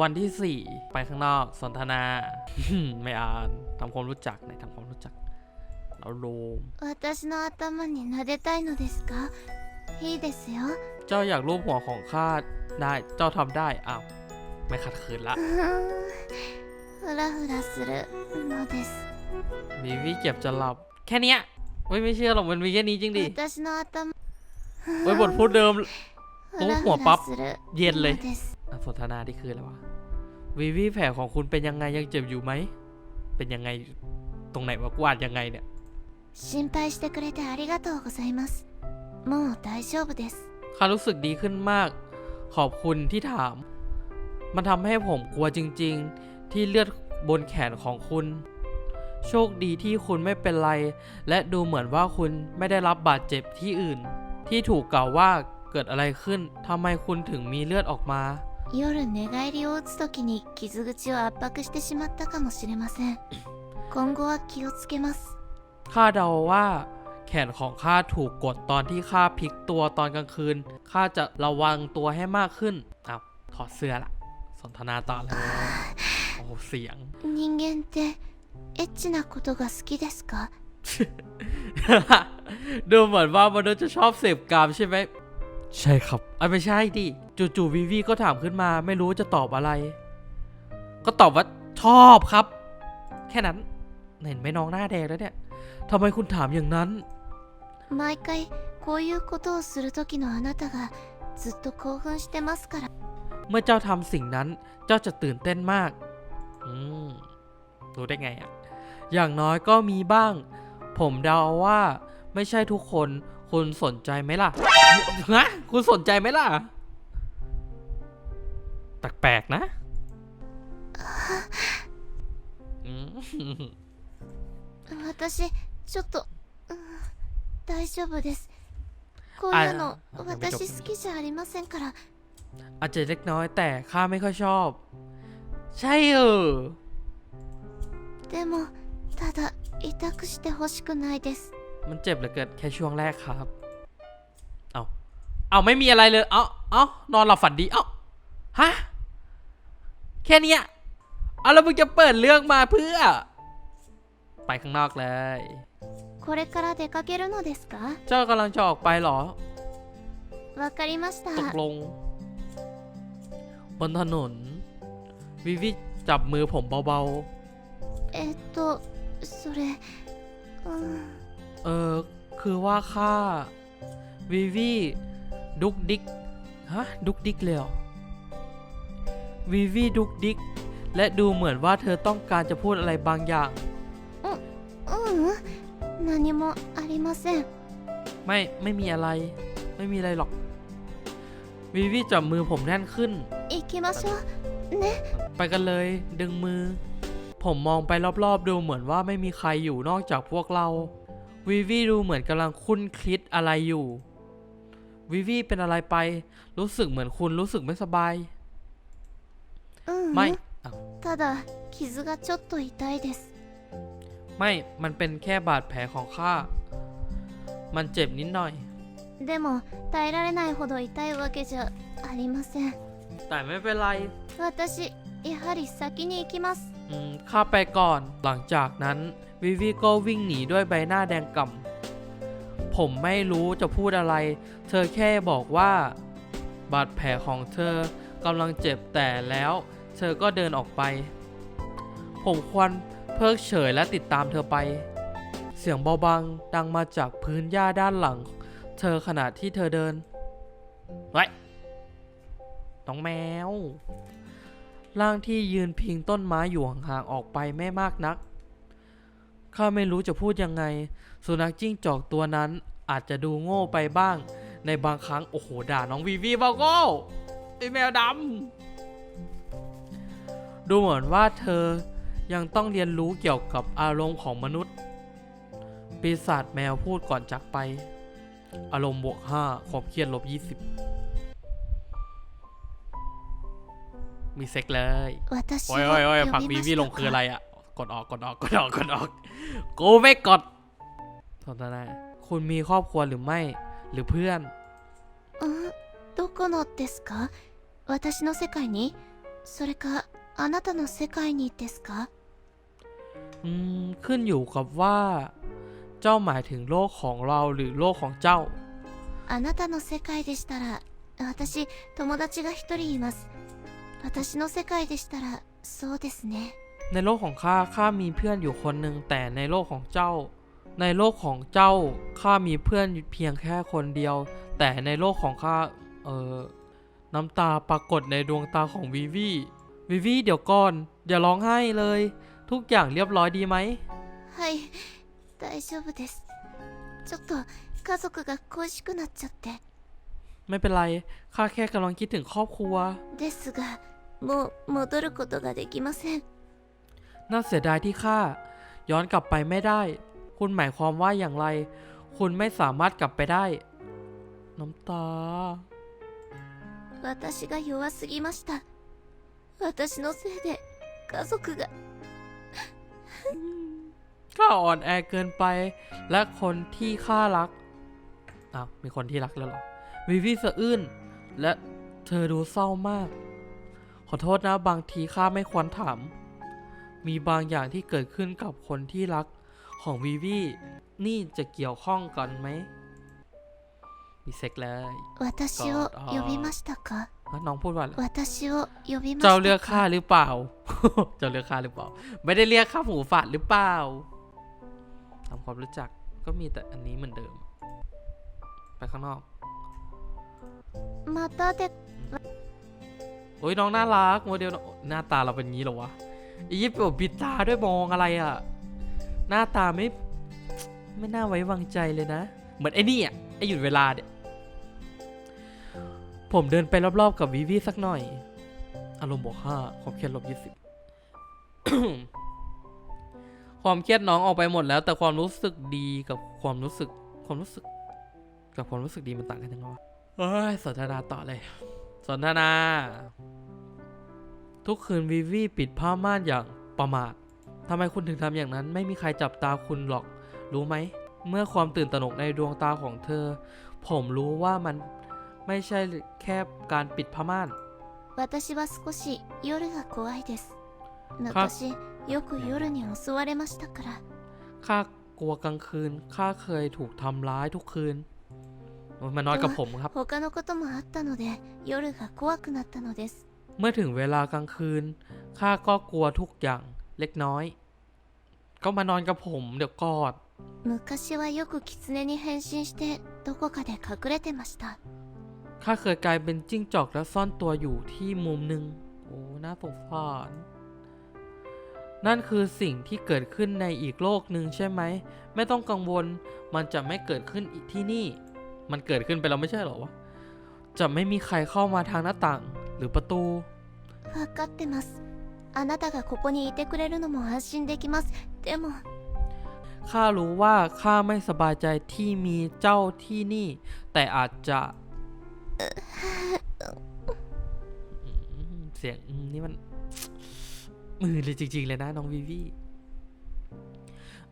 วันที่สี่ไปข้างนอกสนทนา ไม่อ่านทำความรู้จักไหนทำความรู้จัก เราโลม 私の頭に撫でたいのですかいいですよ เจ้าอยากรูปหัวของข้าได้ เจ้าทำได้ อ้าว ไม่ขัดขืนละ うーんふらふらするのです วีวีเจ็บจะหลับ แค่เนี้ยเฮ้ยไม่เชื่อหรอกมันมีแค่นี้จริงดิ 私の頭 เฮ้ยบทพูดเดิม ふ โอ้ ら หัว ふ ปั๊บ らする เย็นเลย のです อ่ะ สนทนาที่คืออะไรวะวีวีแผลของคุณเป็นยังไงยังเจ็บอยู่ไหม เป็นยังไงตรงไหนวะกวาดยังไงเนี่ย 心配してくれてありがとうございますもう大丈夫です ข้ารู้สึกดีขึ้นมาก ขอบคุณที่ถาม มันทำให้ผมกลัวจริงๆ ที่เลือดบนแขนของคุณ โชคดีที่คุณไม่เป็นไร และดูเหมือนว่าคุณไม่ได้รับบาดเจ็บที่อื่น ที่ถูกกล่าวว่าเกิดอะไรขึ้นทำไมคุณถึงมีเลือดออกมา 夜寝返りを打つ時に傷口を圧迫してしまったかもしれません今後は気をつけます ข้าเดาว่าแขนของข้าถูกกดตอนที่ข้าพลิกตัวตอนกลางคืน ข้าจะระวังตัวให้มากขึ้นอ้าวถอดเสื้อละ สนทนาต่อเลยโอ้โหเสียง 人間ってエッチなことが好きですか ดูเหมือนว่ามนุษย์จะชอบเสพกามใช่ไหม ใช่ครับอ่ะไม่ใช่ดิ จู่ๆวีวีก็ถามขึ้นมา ไม่รู้จะตอบอะไร ก็ตอบว่าชอบครับ แค่นั้น เห็นไหมน้องหน้าแดงแล้วเนี่ยทำไมคุณถามอย่างนั้น 毎回こういうことをする時のあなたがずっと興奮してますから เมื่อเจ้าทำสิ่งนั้น เจ้าจะตื่นเต้นมาก อืม รู้ได้ไงอะอย่างน้อยก็มีบ้าง ผมเดาว่าไม่ใช่ทุกคน คุณสนใจไหมล่ะ ฮะ คุณสนใจไหมล่ะ แปลกๆนะอืม 私ちょっと、うん、大丈夫ですこういうのあ私好きじゃありませんから อาจจะเล็กน้อยแต่ข้าไม่ค่อยชอบ ใช่เออ でもただ痛くしてほしくないです มันเจ็บเหลือเกินแค่ช่วงแรกครับ เอาเอาไม่มีอะไรเลย เอาเอานอนหลับฝันดี เอาฮะ แค่เนี้ยเอาแล้วมึงจะเปิดเรื่องมาเพื่อ ไปข้างนอกเลย これから出かけるのですか เจ้ากำลังจะออกไปเหรอ わかりまし ตก た ลง บนถนน วิวิจับมือผมเบา えっとそれうん ๆ เออ คือว่าข้า วิวิดุกดิก ฮะ ดุกดิกเลยเหรอวิวิดุกดิก และดูเหมือนว่าเธอต้องการจะพูดอะไรบางอย่าง ううん何もありません ไม่ไม่มีอะไร ไม่มีอะไรหรอก วิวิจับมือผมแน่นขึ้น 行きましょうね ไปกันเลย ดึงมือ ผมมองไปรอบๆ ดูเหมือนว่าไม่มีใครอยู่นอกจากพวกเรา วิวีดูเหมือนกำลังคุ้นคิดอะไรอยู่ วิวีเป็นอะไรไป รู้สึกเหมือนคุณรู้สึกไม่สบาย ううん ไม่อ้าว ただ傷がちょっと痛いです ไม่ มันเป็นแค่บาดแผลของข้า มันเจ็บนิดหน่อย でも耐えられないほど痛いわけじゃありません แต่ไม่เป็นไร 私 やはり先に行きます อืมข้าไปก่อน หลังจากนั้น วิวีก็วิ่งหนีด้วยใบหน้าแดงก่ำ ผมไม่รู้จะพูดอะไร เธอแค่บอกว่า บาดแผลของเธอกำลังเจ็บแต่แล้ว เธอก็เดินออกไป ผมควรเพิกเฉยและติดตามเธอไป เสียงเบาบางดังมาจากพื้นหญ้าด้านหลัง เธอขณะที่เธอเดินไว้น้องแมว ร่างที่ยืนพิงต้นไม้อยู่ห่างๆออกไปไม่มากนัก ข้าไม่รู้จะพูดยังไง สุนัขจิ้งจอกตัวนั้นอาจจะดูโง่ไปบ้าง ในบางครั้งโอ้โหด่าน้องวีวีบอกโง่ไอแมวดำดูเหมือนว่าเธอยังต้องเรียนรู้เกี่ยวกับอารมณ์ของมนุษย์ ปีศาจแมวพูดก่อนจากไป อารมณ์บวก 5 ความเครียดลบ 20 มีเซ็กเลย 私 โอ้ を ยโอ้ยโอ้ย 呼 ผัก び วี ま วี し ล た งคืออะไร か อ่ะ กดออกกดออกกดออกกดออก กูไม่กดสนทนาคุณมีครอบครัวหรือไม่ หรือเพื่อน うんどこのですか私の世界に それかあなたの世界にですか อืม ขึ้นอยู่กับว่า เจ้าหมายถึงโลกของเราหรือโลกของเจ้า あなたの世界でしたら私友達が一人います 私の世界でしたらそうですね ในโลกของข้าข้ามีเพื่อนอยู่คนหนึ่งแต่ในโลกของเจ้า ในโลกของเจ้าข้ามีเพื่อนเพียงแค่คนเดียว แต่ในโลกของข้าเออน้ำตาปรากฏในดวงตาของวิวีวิวีเดี๋ยวก่อนอย่าร้องไห้เลย ทุกอย่างเรียบร้อยดีไหม はい大丈夫ですちょっと家族が恋しくなっちゃって ไม่เป็นไรข้าแค่กำลังคิดถึงครอบครัว ですが もう戻ることができません น่าเสียดายที่ข้าย้อนกลับไปไม่ได้ คุณหมายความว่าอย่างไร คุณไม่สามารถกลับไปได้ น้ำตา 私が弱すぎました私のせいで家族が ข้าอ่อนแอเกินไป และคนที่ข้ารัก อ้าว มีคนที่รักแล้วเหรอ วิวีสะอื้น และเธอดูเศร้ามาก ข อโทษนะบางทีข้าไม่ควรถาม มีบางอย่างที่เกิดขึ้นกับคนที่รักของวิวีนี่จะเกี่ยวข้องกันไหม มีเซ็กเลย 私を呼びましたか ฮะน้องพูดว่าอะไร 私を呼びまし เจ้า た เลือกข้า か หรือเปล่า เจ้าเลือกข้าหรือเปล่า ไม่ได้เรียกข้าหมูฝาดหรือเปล่าทำความรู้จักก็มีแต่อันนี้เหมือนเดิม ไปข้างนอก またで โอ้ยน้องน่ารักโมเดลหน้าตาเราเป็นงี้เหรอวะอียิปต์แบบปิดตาด้วยมองอะไรอะหน้าตาไม่ไม่น่าไว้วางใจเลยนะ เหมือนไอ้นี่อะไอ้หยุดเวลาเนี่ยผมเดินไปรอบๆกับวิวีสักหน่อย อารมณ์บวกห้าความเครียดลบยี่สิบความเครียดน้องออกไปหมดแล้ว แต่ความรู้สึกดีกับความรู้สึกความรู้สึก กับความรู้สึกดีมันต่างกันยังไงวะเฮ้ยสนทนาต่อเลย สนทนา ทุกคืนวิวีปิดผ้าม่านอย่างประมาททำไมคุณถึงทำอย่างนั้น ไม่มีใครจับตาคุณหรอก รู้ไหม เมื่อความตื่นตระหนกในดวงตาของเธอ ผมรู้ว่ามันไม่ใช่แค่การปิดผ้าม่าน 私は少し夜が怖いです昔よく夜に襲われましたから ข้ากลัวกลางคืน ข้าเคยถูกทำร้ายทุกคืนโอ้ย มานอนกับผมครับ 他のこともあったので夜が怖くなったのです เมื่อถึงเวลากลางคืน ข้าก็กลัวทุกอย่างเล็กน้อย ก็มานอนกับผมเดี๋ยวกอด 昔はよく狐に変身してどこかで隠れてました ข้าเคยกลายเป็นจิ้งจอกและซ่อนตัวอยู่ที่มุมหนึ่ง โอ้ น่าสงสาร นั่นคือสิ่งที่เกิดขึ้นในอีกโลกหนึ่งใช่ไหม ไม่ต้องกังวล มันจะไม่เกิดขึ้นอีกที่นี่ มันเกิดขึ้นไปแล้วไม่ใช่เหรอวะ จะไม่มีใครเข้ามาทางหน้าต่าง หรือประตู 分かってますあなたがここにいてくれるのも安心できますでも ข้ารู้ว่าข้าไม่สบายใจที่มีเจ้าที่นี่ แต่อาจจะอืมเสียงอืมนี่มัน มือเลยจริง ๆ เลยนะน้องวิวี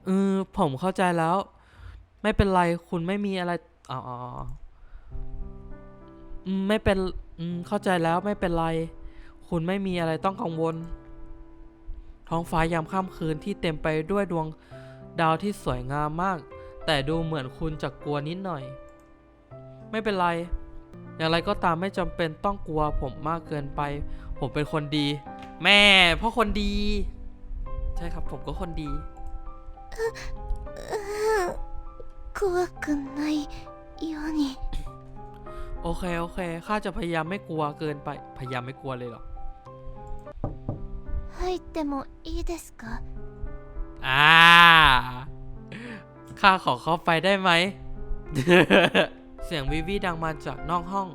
เออผมเข้าใจแล้ว ไม่เป็นไรคุณไม่มีอะไร อ๋ออ๋ออ๋ออืมไม่เป็นอืมเข้าใจแล้วไม่เป็นไร คุณไม่มีอะไรต้องกังวล ท้องฟ้ายามค่ำคืนที่เต็มไปด้วยดวง ดาวที่สวยงามมาก แต่ดูเหมือนคุณจะกลัวนิดหน่อย ไม่เป็นไร อย่างไรก็ตามไม่จำเป็นต้องกลัวผมมากเกินไป ผมเป็นคนดี แม่พ่อคนดี ใช่ครับผมก็คนดี 怖くない ように โอเค โอเค ข้าจะพยายามไม่กลัวเกินไป พยายามไม่กลัวเลยเหรอ 入ってもいいですか อ่า ข้าขอเข้าไปได้ไหม เสียงวิวีดังมาจากนอกห้อง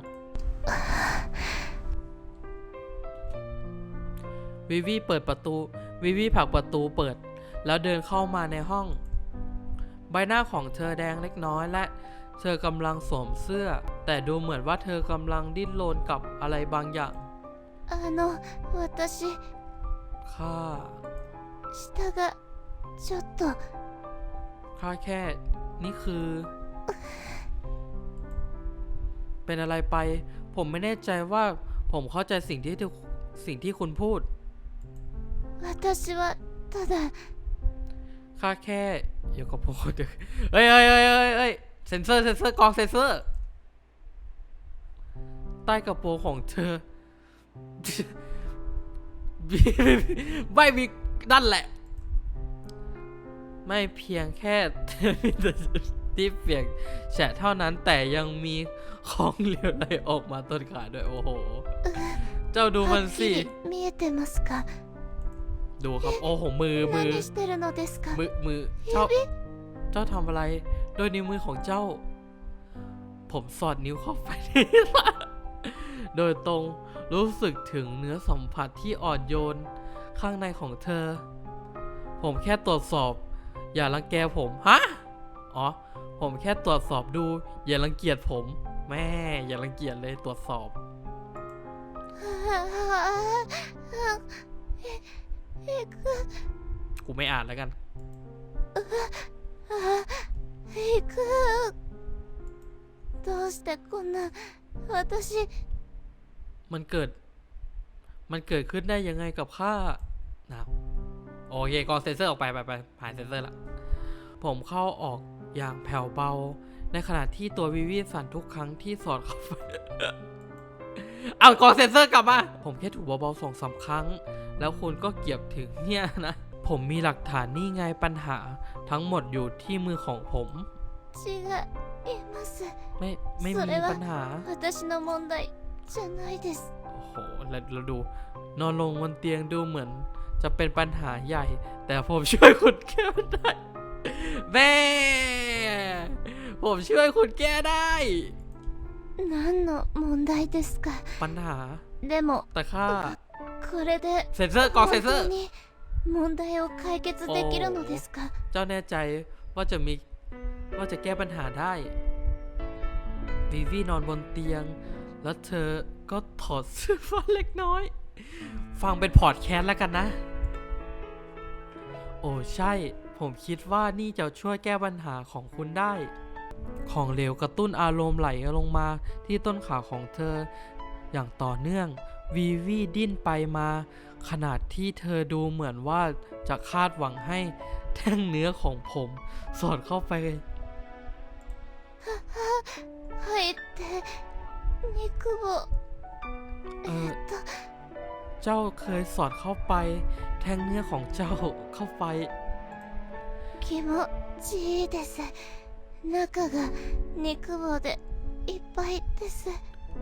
วิวีเปิดประตู วิวีผลักประตูเปิด แล้วเดินเข้ามาในห้อง ใบหน้าของเธอแดงเล็กน้อยและ เธอกำลังสวมเสื้อ แต่ดูเหมือนว่าเธอกำลังดิ้นรนกับอะไรบางอย่าง あの私 ข้า 下がちょっと ข้าแค่ นี่คือ เป็นอะไรไป ผมไม่แน่ใจว่า ผมเข้าใจสิ่งที่ทุก สิ่งที่คุณพูด 私はただ ข้าแค่อยู่กับพวกคนเดียวเฮ้ยเฮ้ยเฮ้ยเฮ้ยเฮ้ย เซนเซอร์เซนเซอร์กองเซนเซอร์ ใต้กระโปรงของเธอไม่มีนั่นแหละ ไม่เพียงแค่ที่เปลี่ยนแฉะเท่านั้นแต่ยังมีของเหลวไหลออกมาต้นขาด้วย โอ้โห เจ้าดูมันสิดูครับ โอ้โห มือมือมือมือเจ้าเจ้าทำอะไร โดยนิ้วมือของเจ้า ผมสอดนิ้วเข้าไปในโดยตรงรู้สึกถึงเนื้อสัมผัสที่อ่อนโยนข้างในของเธอ ผมแค่ตรวจสอบ อย่ารังแกผมฮะอ๋อ ผมแค่ตรวจสอบดู อย่ารังเกียจผม แม่ อย่ารังเกียจเลยตรวจสอบกูไม่อ่านแล้วกัน えくどうしてこんな私 มันเกิด มันเกิดขึ้นได้ยังไงกับข้านะโอเคกองเซนเซอร์ออกไปไปไปผ่านเซนเซอร์ละ ผมเข้าออกอย่างแผ่วเบา ในขณะที่ตัววิวีสั่นทุกครั้งที่สอดเข้าไป เอากองเซนเซอร์กลับมา ผมแค่ถูกเบาๆสองสามครั้ง แล้วคุณก็เกียบถึงเนี่ยนะ ผมมีหลักฐานนี่ไงปัญหา ทั้งหมดอยู่ที่มือของผม 違います ไม่ไม่ そ มี れは ปัญหา 私の問題じゃないです โอ้โหแล้วเราดู นอนลงบนเตียงดูเหมือน จะเป็นปัญหาใหญ่ แต่ผมช่วยคุณแก้มันได้ แม่ ผมช่วยคุณแก้ได้ 何の問題ですか ปัญหา でも แต่ข้า これで เซนเซอร์กองเซนเซอ 本 ร์ 当に 問題を解決できるのですか เจ้าแน่ใจว่าจะมี ว่าจะแก้ปัญหาได้วีวีนอนบนเตียง แล้วเธอก็ถอดเสื้อผ้าเล็กน้อย ฟังเป็นพอดแคสต์แล้วกันนะ โอ้ใช่ ผมคิดว่านี่จะช่วยแก้ปัญหาของคุณได้ ของเหลวกระตุ้นอารมณ์ไหลลงมาที่ต้นขาของเธอ อย่างต่อเนื่อง วีวีดิ้นไปมา ขนาดที่เธอดูเหมือนว่าจะคาดหวังให้แท่งเนื้อของผม สอดเข้าไป 入って肉を เอ え อ っと เจ้าเคยสอดเข้าไป แท่งเนื้อของเจ้าเข้าไป 気持ちいいです中が肉棒でいっぱいです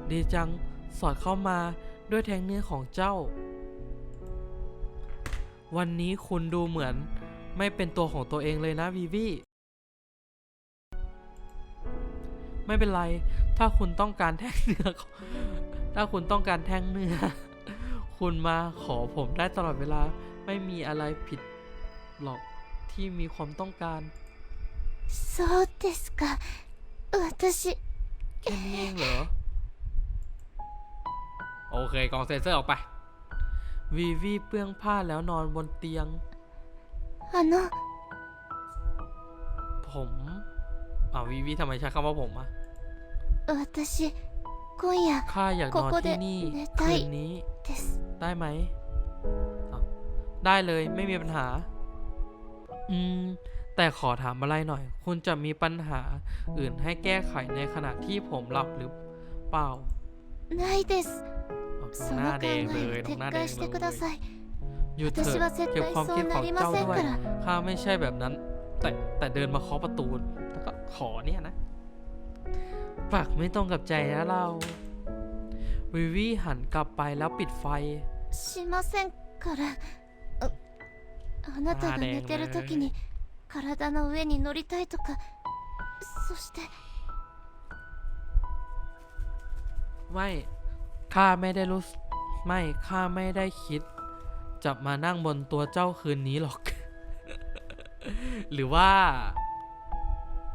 ดีจังสอดเข้ามา ด้วยแทงเนื้อของเจ้า วันนี้คุณดูเหมือนไม่เป็นตัวของตัวเองเลยนะวีวีไม่เป็นไร ถ้าคุณต้องการแท่งเนื้อ ถ้าคุณต้องการแท่งเนื้อ คุณมาขอผมได้ตลอดเวลา ไม่มีอะไรผิดหรอกที่มีความต้องการ そうですか私 แค่นี้เองเหรอ โอเคกองเซนเซอร์ออกไป วีวีเปื้องผ้าแล้วนอนบนเตียง あの ผมอ่าวีวีทำไมใช้คำว่าผมอะ 私今夜 ข้าอยากนอน ここで ที่นี่ 寝たい คืนนี้ です ได้ไหมอ้าวได้เลยไม่มีปัญหา อืม แต่ขอถามอะไรหน่อย คุณจะมีปัญหาอื่นให้แก้ไขในขณะที่ผมหลับหรือเปล่า ないです อ้าว そ ห の น้า 考 แด え งเล を ย 撤 หน้าแด 回 ง して เล くだ ย さい หยุดเถ 私は อะ 絶 เก็บ 対 ความ そう คิด な ของ りま เจ้า せん ด้วย から ข้าไม่ใช่แบบนั้น แต่แต่เดินมาเคาะประตู แล้วก็ขอเนี่ยนะ ปากไม่ตรงกับใจนะเรา วิวีหันกลับไปแล้วปิดไฟ しませんからああなたが寝てる時に体の上に乗りたいとかそして ไม่ ข้าไม่ได้รู้สึกไม่ ข้าไม่ได้คิด จะมานั่งบนตัวเจ้าคืนนี้หรอก หรือว่า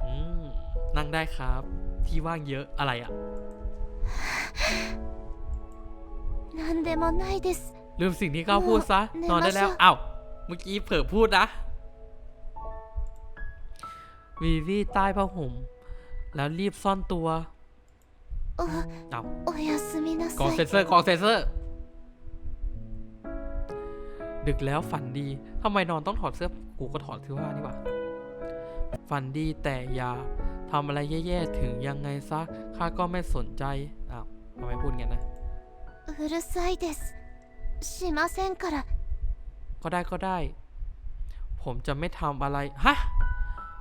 อืม นั่งได้ครับ ที่ว่างเยอะอะไรอะ 何でもないです ลืมสิ่งที่ข้าพูดซะ โอ้ นอนได้แล้ว 寝ましょう อ้าว เมื่อกี้เผลอพูดนะ วีวีใต้ผ้าห่ม แล้วรีบซ่อนตัว お อ้าว おやすみな กอง さい เซนเซอร์กองเซนเซอร์ ดึกแล้วฝันดี ทำไมนอนต้องถอดเสื้อ กูก็ถอดเสื้อผ้านี่หว่า ฝันดีแต่อย่าทำอะไรแย่ๆ ถึงยังไงซะ ข้าก็ไม่สนใจ อ้าวทำไมพูดงั้นนะ うるさいですしませんから ก็ได้ก็ได้ ผมจะไม่ทำอะไร ฮะ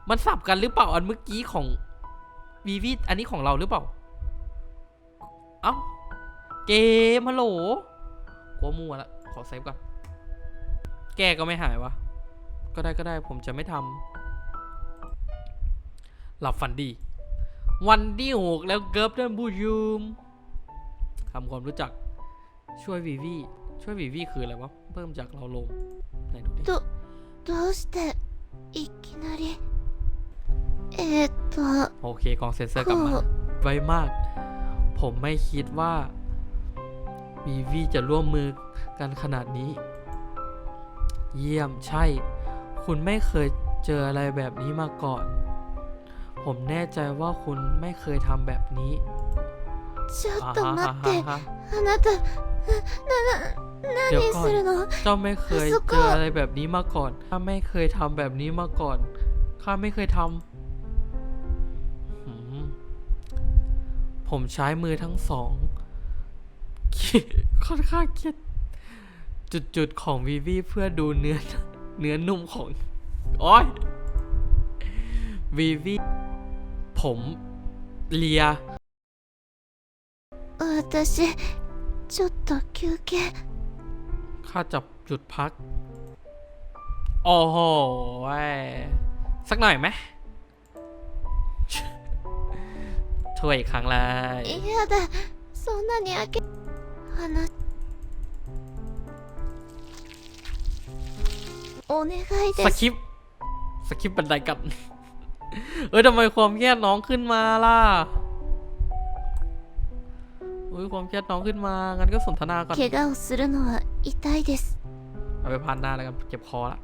มันสับกันหรือเปล่า อันเมื่อกี้ของวีวีอันนี้ของเราหรือเปล่า เอ้า เกมฮัลโหลกลัวมัวละ ขอเซฟก่อน แกก็ไม่หายวะ ก็ได้ก็ได้ ผมจะไม่ทำ หลับฝันดี วันที่หกแล้วเกิร์ฟเดินบูยูมทำความรู้จัก ช่วยวีวี ช่วยวีวีคืออะไรวะ เพิ่มจากเราลงไหนดูดิ どどうしていきなりえー、っと โอเคกองเซนเซอร์กลับมา ก็ ไวมาก ผมไม่คิดว่าวีวีจะร่วมมือกันขนาดนี้ เยี่ยมใช่ คุณไม่เคยเจออะไรแบบนี้มาก่อน ผมแน่ใจว่าคุณไม่เคยทำแบบนี้ ちょっと อ่า 待 ฮะ って อ่าฮะ あなたなな เดี๋ยว 何 ก่อ す น るの เจ้าไม่เคย そこ เจออะไรแบบนี้มาก่อน ข้าไม่เคยทำแบบนี้มาก่อน ข้าไม่เคยทำ ผมใช้มือทั้งสอง ค่อนข้างเครียดจุดๆของวีวีเพื่อดูเนื้อ เนื้อนุ่มของ โอ้ยวีวีผมเลีย 私ちょっと休憩 ข้าจับจุดพัก โอ้โหเว้ยสักหน่อยไหม ช่วยอีกครั้งเลย 嫌だそんなに開け話お願いで ส す คริปต์สคริปต์บันไดกัน เอ้ยทำไมความเครียดน้องขึ้นมาล่ะเอ้ยความเครียดน้องขึ้นมา งั้นก็สนทนาก่อน 怪我をするのは痛いです เอาไปพันหน้าแล้วกัน เจ็บคอละ